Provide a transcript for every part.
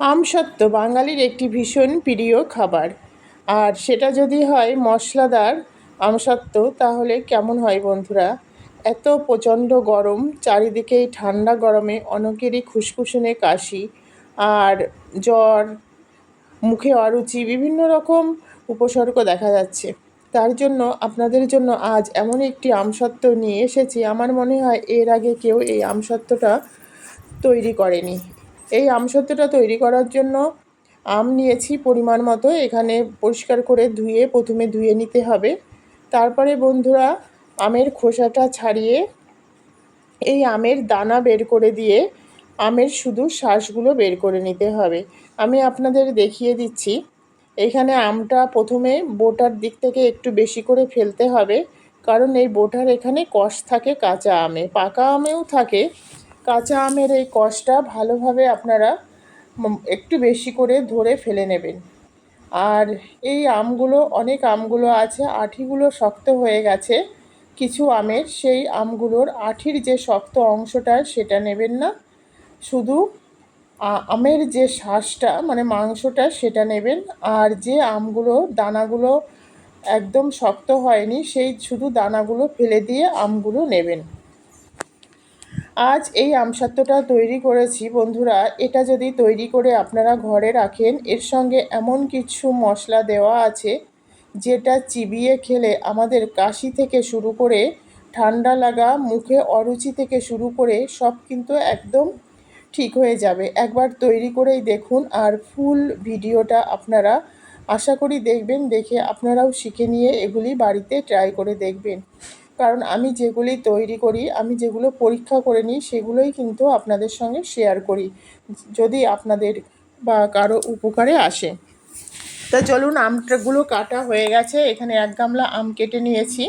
আমসত্ত্ব বাঙালির একটি ভীষণ প্রিয় খাবার। আর সেটা যদি হয় মশলাদার আমসত্ত্ব, তাহলে কেমন হয় বন্ধুরা? এত প্রচণ্ড গরম চারিদিকেই ঠান্ডা গরমে অনেকেরই খুসখুসনে কাশি আর জ্বর, মুখে অরুচি, বিভিন্ন রকম উপসর্গ দেখা যাচ্ছে। তার জন্য, আপনাদের জন্য আজ এমন একটি আমসত্ত্ব নিয়ে এসেছি। আমার মনে হয় এর আগে কেউ এই আমসত্ত্বটা তৈরি করেনি। এই আমসত্ত্বটা তৈরি করার জন্য আম নিয়েছি পরিমাণ মতো। এখানে পরিষ্কার করে ধুয়ে প্রথমে ধুয়ে নিতে হবে। তারপরে বন্ধুরা, আমের খোসাটা ছাড়িয়ে এই আমের দানা বের করে দিয়ে আমের শুধু শ্বাসগুলো বের করে নিতে হবে। আমি আপনাদের দেখিয়ে দিচ্ছি। এখানে আমটা প্রথমে বোটার দিক থেকে একটু বেশি করে ফেলতে হবে, কারণ এই বোটার এখানে কষ থাকে কাঁচা আমে। পাকা আমেও থাকে কাঁচা আমের এই কষটা ভালোভাবে আপনারা একটু বেশি করে ধরে ফেলে নেবেন। আর এই আমগুলো, অনেক আমগুলো আছে, আঠিগুলো শক্ত হয়ে গেছে, কিছু আমের, সেই আমগুলোর আঠির যে শক্ত অংশটা, সেটা নেবেন না। শুধু আমের যে শ্বাসটা মানে মাংসটা, সেটা নেবেন। আর যে আমগুলো, দানাগুলো একদম শক্ত হয়নি, সেই শুধু দানাগুলো ফেলে দিয়ে আমগুলো নেবেন। আজ এই আমসত্ত্বটা তৈরি করেছি, বন্ধুরা। এটা যদি তৈরি করে আপনারা ঘরে রাখেন, এর সঙ্গে এমন কিছু মশলা দেওয়া আছে, যেটা চিবিয়ে খেলে আমাদের কাশি থেকে শুরু করে ঠান্ডা লাগা, মুখে অরুচি থেকে শুরু করে সব কিন্তু একদম ঠিক হয়ে যাবে। একবার তৈরি করেই দেখুন, আর ফুল ভিডিওটা আপনারা আশা করি দেখবেন, দেখে আপনারাও শিখে নিয়ে এগুলি বাড়িতে ট্রাই করে দেখবেন। কারণ আমি যেগুলি তৈরি করি, আমি যেগুলো পরীক্ষা করে নিই, সেগুলোই কিন্তু আপনাদের সঙ্গে শেয়ার করি। যদি আপনাদের বা কারও উপকারে আসে। তা চলুন, আমটাগুলো কাটা হয়ে গেছে। এখানে এক গামলা আম কেটে নিয়েছি।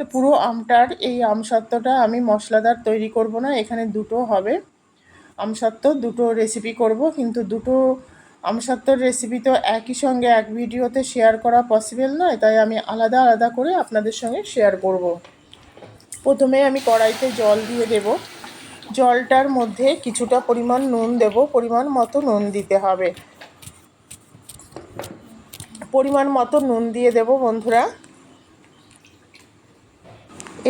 তো পুরো আমটার এই আমসত্ত্বটা আমি মশলাদার তৈরি করব না, এখানে দুটো হবে। আমসত্ত্ব দুটো রেসিপি করব, কিন্তু দুটো আমসত্ত্বর রেসিপি তো একই সঙ্গে এক ভিডিওতে শেয়ার করা পসিবল নয়, তাই আমি আলাদা আলাদা করে আপনাদের সঙ্গে শেয়ার করব। প্রথমে আমি কড়াইতে জল দিয়ে দেব। জলটার মধ্যে কিছুটা পরিমাণ নুন দেব। পরিমাণ মতো নুন দিতে হবে। পরিমাণ মতো নুন দিয়ে দেব বন্ধুরা।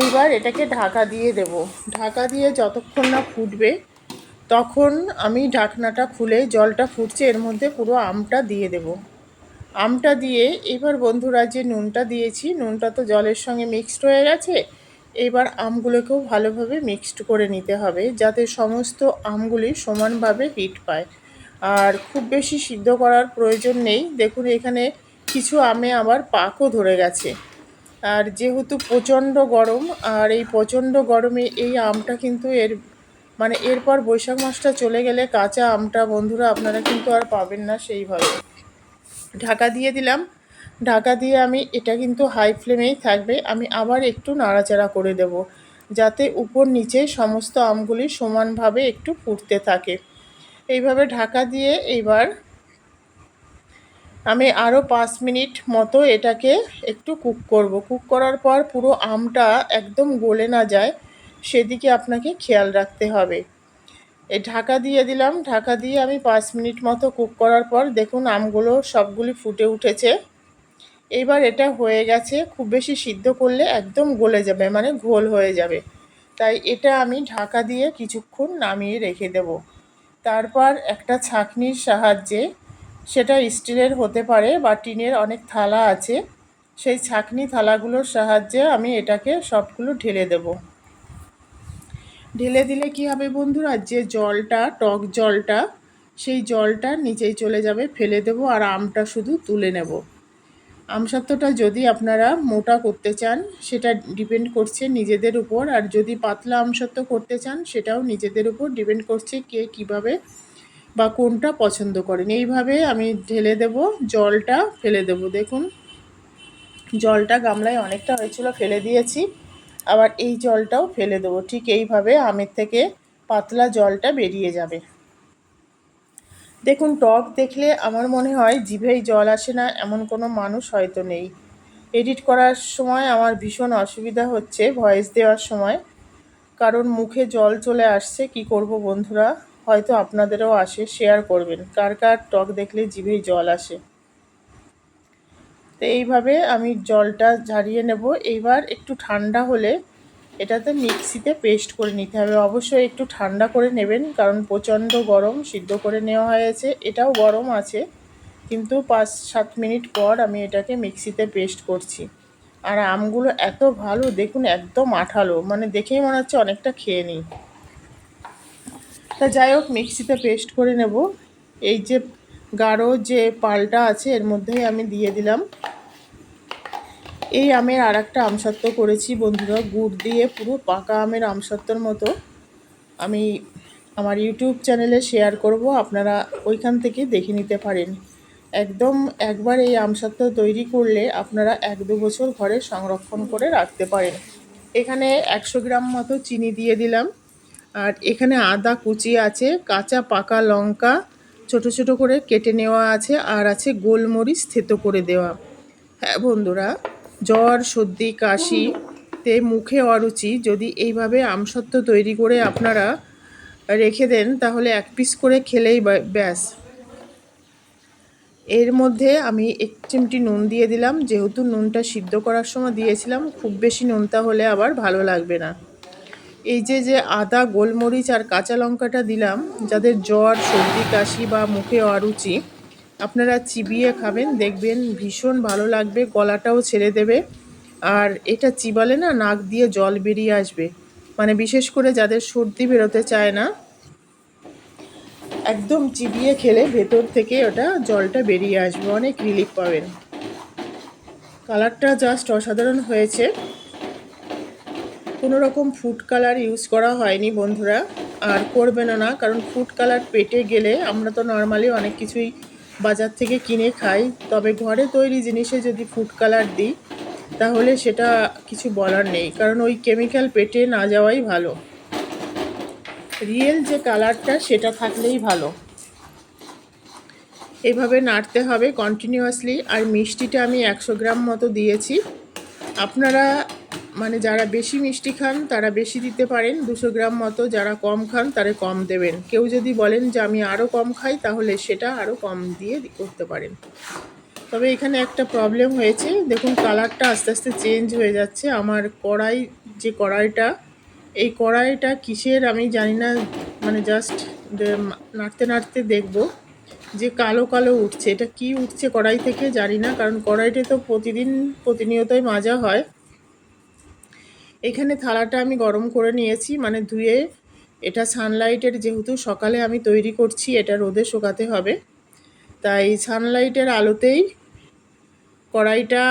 এইবার এটাকে ঢাকা দিয়ে দেব। ঢাকা দিয়ে যতক্ষণ না ফুটবে, তখন আমি ঢাকনাটা খুলে জলটা ফুটছে, এর মধ্যে পুরো আমটা দিয়ে দেব। আমটা দিয়ে এবার বন্ধুরা যে নুনটা দিয়েছি, নুনটা তো জলের সঙ্গে মিক্সড হয়ে গেছে। এবার আমগুলোকেও ভালোভাবে মিক্সড করে নিতে হবে যাতে সমস্ত আমগুলি সমানভাবে হিট পায়। আর খুব বেশি সিদ্ধ করার প্রয়োজন নেই। দেখুন, এখানে কিছু আমে আবার পাকও ধরে গেছে। আর যেহেতু প্রচণ্ড গরম, আর এই প্রচণ্ড গরমে এই আমটা কিন্তু এর মানে এরপর বৈশাখ মাসটা চলে গেলে কাঁচা আমটা বন্ধুরা আপনারা কিন্তু আর পাবেন না সেইভাবে। ঢাকা দিয়ে দিলাম। ঢাকা দিয়ে আমি এটা কিন্তু হাই ফ্লেমেই থাকবে, আমি আবার একটু নাড়াচাড়া করে দেব, যাতে উপর নিচে সমস্ত আমগুলি সমানভাবে একটু ফুটতে থাকে। এইভাবে ঢাকা দিয়ে এইবার আমি আরও পাঁচ মিনিট মতো এটাকে একটু কুক করব। কুক করার পর পুরো আমটা একদম গলে না যায়, সেদিকে আপনাকে খেয়াল রাখতে হবে। এই ঢাকা দিয়ে দিলাম, ঢাকা দিয়ে আমি পাঁচ মিনিট মতো কুক করার পর দেখুন আমগুলো সবগুলি ফুটে উঠেছে। এইবার এটা হয়ে গেছে, খুব বেশি সিদ্ধ করলে একদম গলে যাবে মানে ঘোল হয়ে যাবে। তাই এটা আমি ঢাকা দিয়ে কিছুক্ষণ নামিয়ে রেখে দেব। তারপর একটা ছাঁকনির সাহায্যে, সেটা স্টিলের হতে পারে বা টিনের অনেক থালা আছে, সেই ছাঁকনি থালাগুলোর সাহায্যে আমি এটাকে সবগুলো ঢেলে দেব। ঢেলে দিলে কি হবে বন্ধুরা, যে জলটা, টক জলটা, সেই জলটা নিচেই চলে যাবে, ফেলে দেব আর আমটা শুধু তুলে নেব। আমসত্ত্বটা যদি আপনারা মোটা করতে চান, সেটা ডিপেন্ড করছে নিজেদের উপর। আর যদি পাতলা আমসত্ত্ব করতে চান, সেটাও নিজেদের উপর ডিপেন্ড করছে কে কীভাবে বা কোনটা পছন্দ করেন। এইভাবে আমি ঢেলে দেব, জলটা ফেলে দেব। দেখুন, জলটা গামলায় অনেকটা হয়েছিল, ফেলে দিয়েছি। আবার এই জলটাও ফেলে দেবো। ঠিক এইভাবে আমের থেকে পাতলা জলটা বেরিয়ে যাবে। দেখুন, টক দেখলে আমার মনে হয় জিভেই জল আসে না, এমন কোনো মানুষ হয়তো নেই। এডিট করার সময় আমার ভীষণ অসুবিধা হচ্ছে ভয়েস দেওয়ার সময়। কারণ মুখে জল চলে আসছে, কি করব বন্ধুরা? হয়তো আপনাদেরও আসে, শেয়ার করবেন। কার কার টক দেখলে জিভেই জল আসে? তো এইভাবে আমি জলটা ঝারিয়ে নেব। এইবার একটু ঠান্ডা হলে এটাতে মিক্সিতে পেস্ট করে নিতে হবে। অবশ্যই একটু ঠান্ডা করে নেবেন, কারণ প্রচণ্ড গরম সিদ্ধ করে নেওয়া হয়েছে। এটাও গরম আছে, কিন্তু পাঁচ সাত মিনিট পর আমি এটাকে মিক্সিতে পেস্ট করছি। আর আমগুলো এত ভালো, দেখুন একদম আঠালো মানে দেখেই মনে হচ্ছে অনেকটা খেয়ে নিই। তা যাই হোক, মিক্সিতে পেস্ট করে নেব। এই যে গাঢ় যে পালটা আছে, এর মধ্যেই আমি দিয়ে দিলাম। এই আমের আর একটা আমসত্ত্ব করেছি বন্ধুরা, গুড় দিয়ে পুরো পাকা আমের আমসত্ত্বর মতো। আমি আমার ইউটিউব চ্যানেলে শেয়ার করব, আপনারা ওইখান থেকে দেখে নিতে পারেন। একদম একবার এই আমসত্ত্ব তৈরি করলে আপনারা এক দু বছর ঘরে সংরক্ষণ করে রাখতে পারেন। এখানে একশো গ্রাম মতো চিনি দিয়ে দিলাম। আর এখানে আদা কুচি আছে, কাঁচা পাকা লঙ্কা ছোট ছোট করে কেটে নেওয়া আছে, আর আছে গোলমরিচ থেতো করে দেওয়া। হ্যাঁ বন্ধুরা জ্বর, সর্দি, কাশি তে মুখে অরুচি। যদি এইভাবে আমসত্ত্ব তৈরি করে আপনারা রেখে দেন, তাহলে এক পিস করে খেলেই ব্যাস। এর মধ্যে আমি এক চিমটি নুন দিয়ে দিলাম। যেহেতু নুনটা সিদ্ধ করার সময় দিয়েছিলাম, খুব বেশি নুনটা হলে আবার ভালো লাগবে না। এই যে যে আদা, গোলমরিচ আর কাঁচা লঙ্কাটা দিলাম, যাদের জ্বর, সর্দি, কাশি বা মুখে অরুচি আপনারা চিবিয়ে খাবেন, দেখবেন ভীষণ ভালো লাগবে, গলাটাও ছেড়ে দেবে। আর এটা চিবালে না নাক দিয়ে জল বেরিয়ে আসবে। মানে বিশেষ করে যাদের সর্দি বেরোতে চায় না, একদম চিবিয়ে খেলে ভেতর থেকে ওটা জলটা বেরিয়ে আসবে, অনেক রিলিফ পাবেন। কালারটা জাস্ট অসাধারণ হয়েছে। কোনো রকম ফুড কালার ইউজ করা হয়নি বন্ধুরা, আর করবেনও না কারণ ফুড কালার পেটে গেলে আমরা তো নর্মালি অনেক কিছুই বাজার থেকে কিনে খাই। তবে ঘরে তৈরি জিনিসে যদি ফুড কালার দিই, তাহলে সেটা কিছু বলার নেই। কারণ ওই কেমিক্যাল পেটে না যাওয়াই ভালো। রিয়েল যে কালারটা সেটা থাকলেই ভালো। এভাবে নাড়তে হবে কন্টিনিউয়াসলি আর মিষ্টিটা আমি একশো গ্রাম মতো দিয়েছি। আপনারা মানে যারা বেশি মিষ্টি খান, তারা বেশি দিতে পারেন। দুশো গ্রাম মতো যারা কম খান, তারা কম দেবেন। কেউ যদি বলেন যে, আমি আরও কম খাই, তাহলে সেটা আরও কম দিয়ে করতে পারেন। তবে এখানে একটা প্রবলেম হয়েছে। দেখুন কালারটা আস্তে আস্তে চেঞ্জ হয়ে যাচ্ছে। আমার কড়াই, যে কড়াইটা, এই কড়াইটা কিসের আমি জানি না। মানে জাস্ট নাড়তে নাড়তে দেখব। যে কালো কালো উঠছে। এটা কি উঠছে কড়াই থেকে জানি না। কারণ কড়াইটা তো প্রতিদিন প্রতিনিয়তই মাজা হয়। এখানে থালাটা আমি গরম করে নিয়েছি মানে ধুয়ে এটা সানলাইটের যেহেতু সকালে আমি তৈরি করছি, এটা রোদে শোকাতে হবে। তাই সানলাইটের আলোতেই কড়াইটা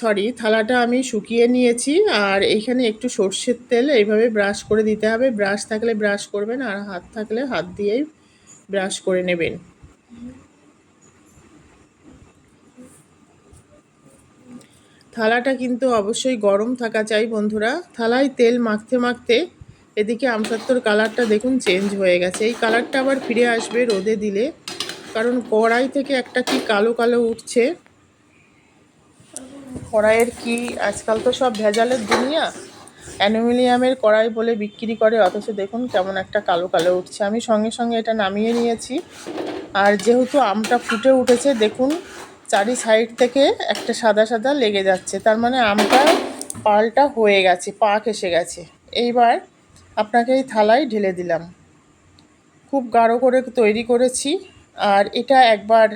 সরি থালাটা আমি শুকিয়ে নিয়েছি, আর এইখানে একটু সর্ষের তেল এইভাবে ব্রাশ করে দিতে হবে। ব্রাশ থাকলে ব্রাশ করবেন, আর হাত থাকলে হাত দিয়েই ব্রাশ করে নেবেন। থালাটা কিন্তু অবশ্যই গরম থাকা চাই বন্ধুরা। থালায় তেল মাখতে মাখতে এদিকে আমসত্তর কালারটা দেখুন চেঞ্জ হয়ে গেছে। এই কালারটা আবার ফিরে আসবে রোদে দিলে। কারণ কড়াই থেকে একটা কি কালো কালো উঠছে। কড়াইয়ের কি আজকাল তো সব ভেজালের দুনিয়া। অ্যালুমিনিয়ামের কড়াই বলে বিক্রি করে, অথচ দেখুন কেমন একটা কালো কালো উঠছে। আমি সঙ্গে সঙ্গে এটা নামিয়ে নিয়েছি। আর যেহেতু আমটা ফুটে উঠেছে, দেখুন চারি সাইড থেকে একটা সাদা সাদা লেগে যাচ্ছে। তার মানে আমটা পালটা হয়ে গেছে, পাক এসে গেছে। এইবার আপনাকে এই থালায় ঢেলে দিলাম। খুব গাঢ় করে তৈরি করেছি। আর এটা একবার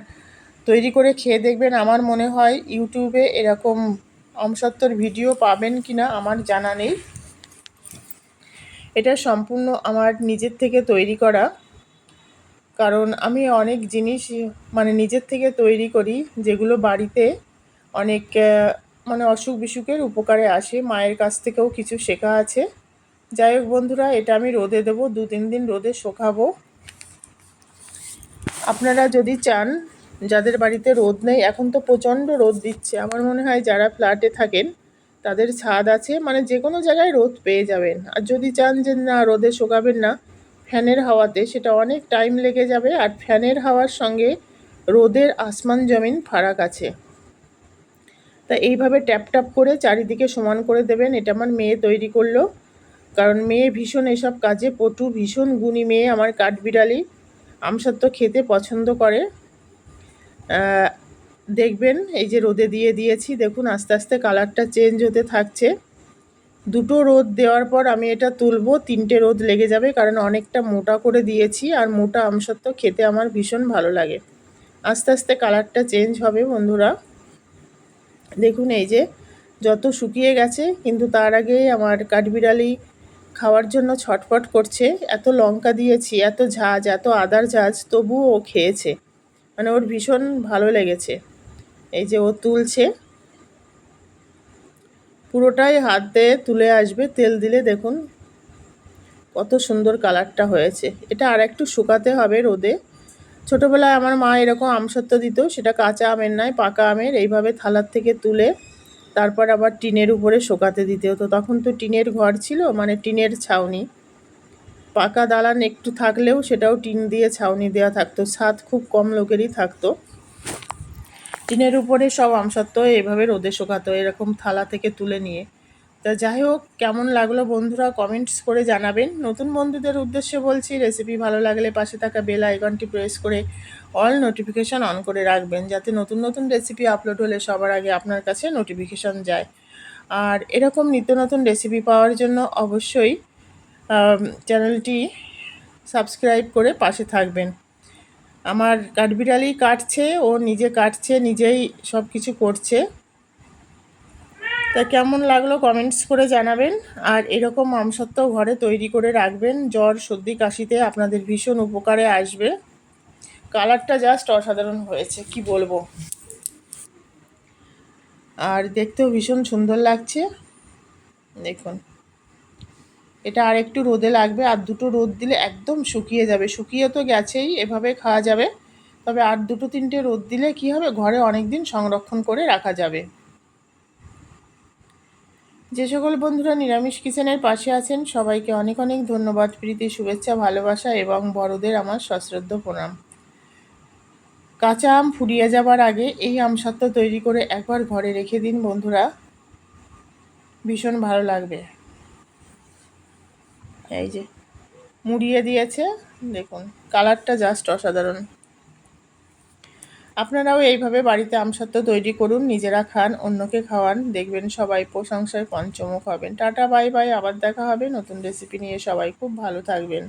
তৈরি করে খেয়ে দেখবেন, আমার মনে হয় ইউটিউবে এরকম অমসত্তর ভিডিও পাবেন কি না আমার জানা নেই। এটা সম্পূর্ণ আমার নিজের থেকে তৈরি করা। কারণ আমি অনেক জিনিস মানে নিজের থেকে তৈরি করি, যেগুলো বাড়িতে অনেক মানে অসুখ বিসুখের উপকারে আসে। মায়ের কাছ থেকেও কিছু শেখা আছে। যাই হোক বন্ধুরা, এটা আমি রোদে দেবো, দু তিন দিন রোদে শোকাবো। আপনারা যদি চান, যাদের বাড়িতে রোদ নেই, এখন তো প্রচণ্ড রোদ দিচ্ছে। আমার মনে হয় যারা ফ্ল্যাটে থাকেন, তাদের ছাদ আছে মানে যে কোনো জায়গায় রোদ পেয়ে যাবেন। আর যদি চান যে না, রোদে শোকাবেন না ফ্যানের হাওয়াতে সেটা অনেক টাইম লেগে যাবে আর ফ্যানের হাওয়ার সঙ্গে রোদের আসমান জমিন ফারাক আছে। তা এইভাবে ট্যাপ ট্যাপ করে চারিদিকে সমান করে দেবেন, এটা আমার মেয়ে তৈরি করল। কারণ মেয়ে ভীষণ এসব কাজে, পটু ভীষণ গুণী মেয়ে, আমার কাঠবিড়ালি। আমসত্ত্ব খেতে পছন্দ করে। দেখবেন এই যে রোদে দিয়ে দিয়েছি, দেখুন আস্তে আস্তে কালারটা চেঞ্জ হতে থাকছে। দুটো রোদ দেওয়ার পর আমি এটা তুলবো, তিনটে রোদ লেগে যাবে, কারণ অনেকটা মোটা করে দিয়েছি আর মোটা আমসত্ত্ব খেতে আমার ভীষণ ভালো লাগে। আস্তে আস্তে কালারটা চেঞ্জ হবে বন্ধুরা। দেখুন এই যে, যত শুকিয়ে গেছে, কিন্তু তার আগে আমার কাঠবিড়ালি খাওয়ার জন্য ছটফট করছে। এত লঙ্কা দিয়েছি, এত ঝাঁজ, এত আদার ঝাঁজ, তবুও ও খেয়েছে। মানে ওর ভীষণ ভালো লেগেছে। এই যে ও তুলছে। পুরোটাই হাত দিয়ে তুলে আসবে, তেল দিলে দেখুন কত সুন্দর কালারটা হয়েছে। এটা আর একটু শুকাতে হবে রোদে। ছোটোবেলায় আমার মা এরকম আমসত্ত্ব দিত, সেটা কাঁচা আমের নয়, পাকা আমের। এইভাবে থালার থেকে তুলে তারপর আবার টিনের উপরে শোকাতে দিতে হতো। তখন তো টিনের ঘর ছিল মানে টিনের ছাউনি। পাকা দালান একটু থাকলেও সেটাও টিন দিয়ে ছাউনি দেওয়া থাকতো। ছাদ খুব কম লোকেরই থাকতো। টিনের উপরে সব আমসত্ত্ব এভাবে রোদে শোকাতো, এরকম থালা থেকে তুলে নিয়ে। তা যাই হোক, কেমন লাগল বন্ধুরা কমেন্টস করে জানাবেন। নতুন বন্ধুদের উদ্দেশ্যে বলছি রেসিপি ভালো লাগলে পাশে থাকা বেল আইকনটি প্রেস করে অল নোটিফিকেশান অন করে রাখবেন, যাতে নতুন নতুন রেসিপি আপলোড হলে সবার আগে আপনার কাছে নোটিফিকেশান যায়। আর এরকম নিত্য নতুন রেসিপি পাওয়ার জন্য অবশ্যই চ্যানেলটি সাবস্ক্রাইব করে পাশে থাকবেন। আমার কাঠবিড়ালি কাটছে, ও নিজে কাটছে, নিজেই সব কিছু করছে। তা কেমন লাগল কমেন্টস করে জানাবেন। আর এরকম আমসত্ত্ব ঘরে তৈরি করে রাখবেন, জ্বর, সর্দি, কাশিতে আপনাদের ভীষণ উপকারে আসবে। কালারটা জাস্ট অসাধারণ হয়েছে, কি বলব। আর দেখতেও ভীষণ সুন্দর লাগছে। দেখুন। এটা আর একটু রোদে লাগবে, আর দুটো রোদ দিলে একদম শুকিয়ে যাবে। শুকিয়ে তো গেছেই, এভাবে খাওয়া যাবে। তবে আর দুটো তিনটে রোদ দিলে কি হবে? ঘরে অনেক দিন সংরক্ষণ করে রাখা যাবে। যে সকল বন্ধুরা নিরামিষ কিচেনের পাশে আছেন, সবাইকে অনেক অনেক ধন্যবাদ, প্রীতি, শুভেচ্ছা, ভালোবাসা এবং বড়দের আমার সশ্রদ্ধ প্রণাম। কাঁচা আম ফুরিয়ে যাবার আগে এই আমসত্ত্ব তৈরি করে একবার ঘরে রেখে দিন বন্ধুরা। ভীষণ ভালো লাগবে। এই যে, মুড়িয়ে দিয়েছে, দেখুন, কালারটা জাস্ট অসাধারণ। আপনারাও এইভাবে বাড়িতে আমসত্ত্ব তৈরি করুন, নিজেরা খান, অন্যকে খাওয়ান, দেখবেন সবাই প্রশংসায় পঞ্চমুখ হবেন। টাটা, বাই বাই, আবার দেখা হবে নতুন রেসিপি নিয়ে। সবাই খুব ভালো থাকবেন।